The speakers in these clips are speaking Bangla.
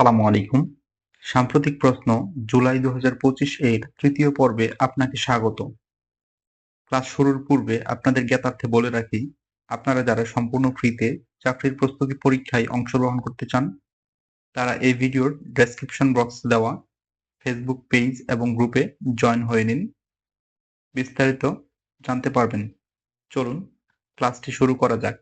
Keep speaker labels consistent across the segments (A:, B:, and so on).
A: আসসালামু আলাইকুম। সাম্প্রতিক প্রশ্ন, জুলাই দু হাজার পঁচিশ এর তৃতীয় পর্বে আপনাকে স্বাগত। ক্লাস শুরুর পূর্বে আপনাদের জ্ঞাতার্থে বলে রাখি, আপনারা যারা সম্পূর্ণ ফ্রিতে চাকরির প্রস্তুতি পরীক্ষায় অংশগ্রহণ করতে চান, তারা এই ভিডিওর ডেসক্রিপশন বক্স দেওয়া ফেসবুক পেজ এবং গ্রুপে জয়েন হয়ে নিন। বিস্তারিত জানতে পারবেন। চলুন, ক্লাসটি শুরু করা যাক।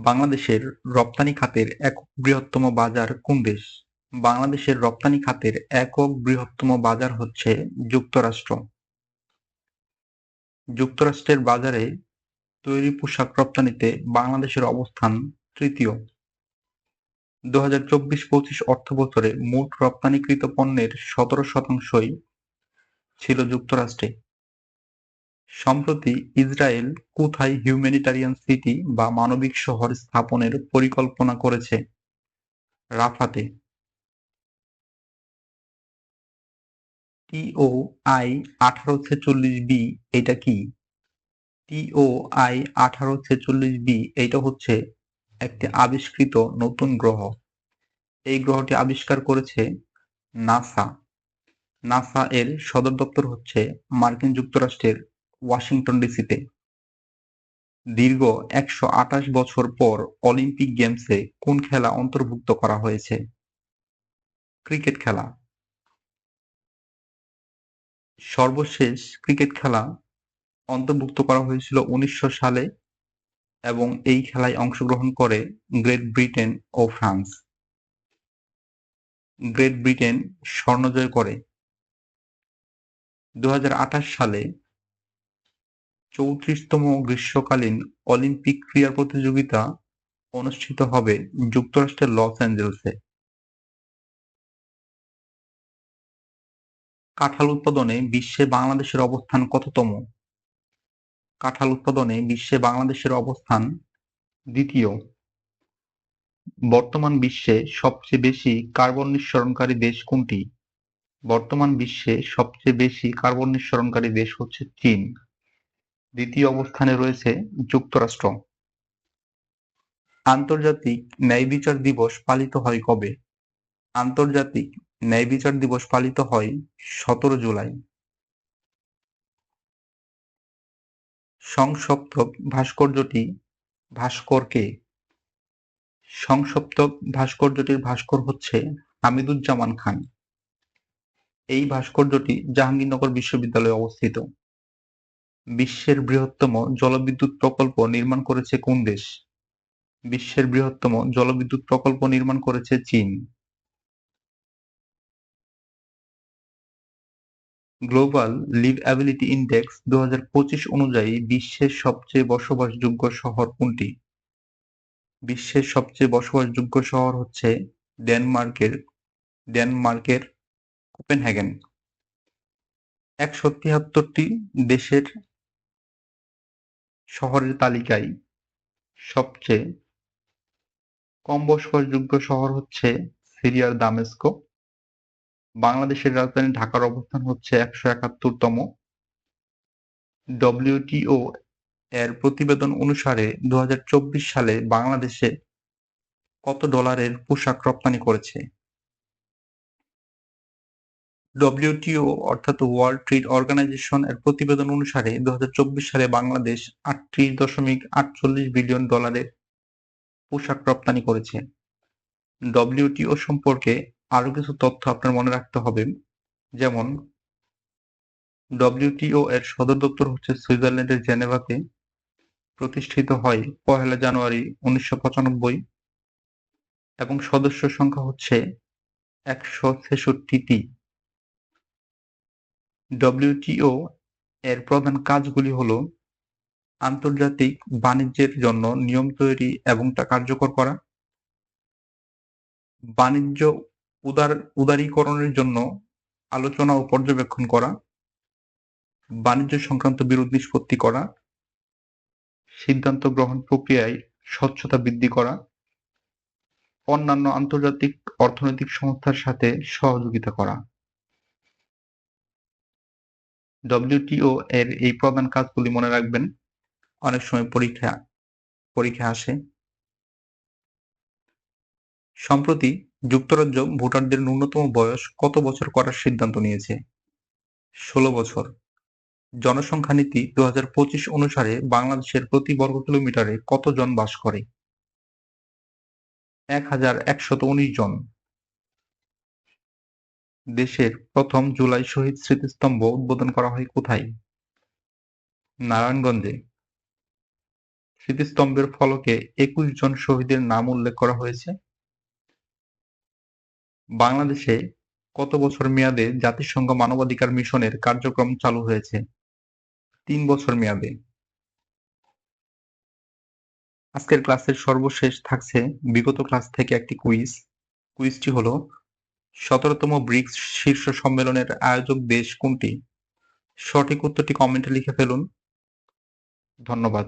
A: বাংলাদেশের রপ্তানি খাতের একক বৃহত্তম বাজার কোন দেশ? বাংলাদেশের রপ্তানি খাতের একক বৃহত্তম বাজার হচ্ছে যুক্তরাষ্ট্র। যুক্তরাষ্ট্রের বাজারে তৈরি পোশাক রপ্তানিতে বাংলাদেশের অবস্থান তৃতীয়। দু হাজার চব্বিশ পঁচিশ অর্থ বছরে মোট রপ্তানিকৃত পণ্যের সতেরো শতাংশই ছিল যুক্তরাষ্ট্রে। সম্প্রতি ইসরায়েল কোথায় হিউম্যানিটারিয়ান সিটি বা মানবিক শহর স্থাপনের পরিকল্পনা করেছে? রাফাতে। টিও আই আঠারো ছেচল্লিশ বি এটা কি? টিও আই আঠারো ছেচল্লিশ বি এইটা হচ্ছে একটি আবিষ্কৃত নতুন গ্রহ। এই গ্রহটি আবিষ্কার করেছে নাসা। নাসা এর সদর দপ্তর হচ্ছে মার্কিন যুক্তরাষ্ট্রের ওয়াশিংটন ডিসিতে। দীর্ঘ একশো আঠাশ বছর পর অলিম্পিক গেমসে কোন খেলা অন্তর্ভুক্ত করা হয়েছে? ক্রিকেট খেলা। সর্বশেষ ক্রিকেট খেলা অন্তর্ভুক্ত করা হয়েছিল উনিশশো সালে এবং এই খেলায় অংশগ্রহণ করে গ্রেট ব্রিটেন ও ফ্রান্স। গ্রেট ব্রিটেন স্বর্ণজয় করে। দুহাজার আঠাশ সালে চৌত্রিশতম গ্রীষ্মকালীন অলিম্পিক ক্রীড়া প্রতিযোগিতা অনুষ্ঠিত হবে যুক্তরাষ্ট্রের লস অ্যাঞ্জেলসে। কাঁঠাল উৎপাদনে বিশ্বে বাংলাদেশের অবস্থান কততম? কাঁঠাল উৎপাদনে বিশ্বে বাংলাদেশের অবস্থান দ্বিতীয়। বর্তমান বিশ্বে সবচেয়ে বেশি কার্বন নিঃসরণকারী দেশ কোনটি? বর্তমান বিশ্বে সবচেয়ে বেশি কার্বন নিঃসরণকারী দেশ হচ্ছে চীন। দ্বিতীয় অবস্থানে রয়েছে যুক্তরাষ্ট্র। আন্তর্জাতিক ন্যায় বিচার দিবস পালিত হয় কবে? আন্তর্জাতিক ন্যায় বিচার দিবস পালিত হয় সতেরো জুলাই। সংসপ্তক ভাস্কর্যটি ভাস্করকে সংসপ্তক ভাস্কর্যটির ভাস্কর হচ্ছে হামিদুজ্জামান খান। এই ভাস্কর্যটি জাহাঙ্গীরনগর বিশ্ববিদ্যালয়ে অবস্থিত। বিশ্বের বৃহত্তম জলবিদ্যুৎ প্রকল্প নির্মাণ করেছে কোন দেশ? বিশ্বের বৃহত্তম জলবিদ্যুৎ প্রকল্প নির্মাণ করেছে চীন। গ্লোবাল লিভএবিলিটি ইন্ডেক্স দু হাজার পঁচিশ অনুযায়ী বিশ্বের সবচেয়ে বসবাসযোগ্য শহর কোনটি? বিশ্বের সবচেয়ে বসবাসযোগ্য শহর হচ্ছে ডেনমার্কের ডেনমার্কের কোপেনহেগেন। একশো তিয়াত্তরটি দেশের শহরের তালিকায় সবচেয়ে কম বসবাসযোগ্য শহর হচ্ছে সিরিয়ার দামেস্কো। বাংলাদেশের রাজধানী ঢাকার অবস্থান হচ্ছে একশো একাত্তরতম। ডব্লিউটিও এর প্রতিবেদন অনুসারে দু হাজার চব্বিশ সালে বাংলাদেশে কত ডলারের পোশাক রপ্তানি করেছে? ডব্লিউটিও অর্থাৎ ওয়ার্ল্ড ট্রেড অর্গানাইজেশন এর প্রতিবেদন অনুসারে দু হাজার চব্বিশ সালে বাংলাদেশ আটত্রিশ দশমিক আটচল্লিশ বিলিয়ন ডলারের পোশাক রপ্তানি করেছে। ডব্লিউটিও সম্পর্কে আরও কিছু তথ্য আপনার মনে রাখতে হবে। যেমন ডব্লিউটিও এর সদর দপ্তর হচ্ছে সুইজারল্যান্ডের জেনেভাতে প্রতিষ্ঠিত হয় পহেলা জানুয়ারি উনিশশো পঁচানব্বই এবং সদস্য সংখ্যা হচ্ছে একশো ছেষট্টিটি। ডব্লিউটিও এর প্রধান কাজগুলি হল আন্তর্জাতিক বাণিজ্যের জন্য নিয়ম তৈরি এবং তা কার্যকর করা, বাণিজ্য উদার, উদারীকরণের জন্য আলোচনা ও পর্যবেক্ষণ করা, বাণিজ্য সংক্রান্ত বিরোধ নিষ্পত্তি করা, সিদ্ধান্ত গ্রহণ প্রক্রিয়ায় স্বচ্ছতা বৃদ্ধি করা, অন্যান্য আন্তর্জাতিক অর্থনৈতিক সংস্থার সাথে সহযোগিতা করা। ডব্লিউটিও এর এই প্রধান কাজগুলি মনে রাখবেন। অনেক সময় পরীক্ষা পরীক্ষা আসে। সম্প্রতি যুক্তরাজ্য ভোটারদের ন্যূনতম বয়স কত বছর করার সিদ্ধান্ত নিয়েছে? ষোলো বছর। জনসংখ্যা নীতি দু হাজার পঁচিশ অনুসারে বাংলাদেশের প্রতি বর্গ কিলোমিটারে কতজন বাস করে? এক হাজার একশত উনিশ জন। দেশের প্রথম জুলাই শহীদ স্মৃতিস্তম্ভ উদ্বোধন করা হয় কোথায়? নারায়ণগঞ্জে। স্মৃতিস্তম্ভের ফলকে একুশ জন শহীদের নাম উল্লেখ করা হয়েছে। বাংলাদেশে কত বছর মেয়াদে জাতিসংঘ মানবাধিকার মিশনের কার্যক্রম চালু হয়েছে? তিন বছর মেয়াদে। আজকের ক্লাসের সর্বশেষ থাকছে বিগত ক্লাস থেকে একটি কুইজ। কুইজটি হলো সতেরোতম ব্রিক্স শীর্ষ সম্মেলনের আয়োজক দেশ কোনটি? সঠিক উত্তরটি কমেন্টে লিখে ফেলুন। ধন্যবাদ।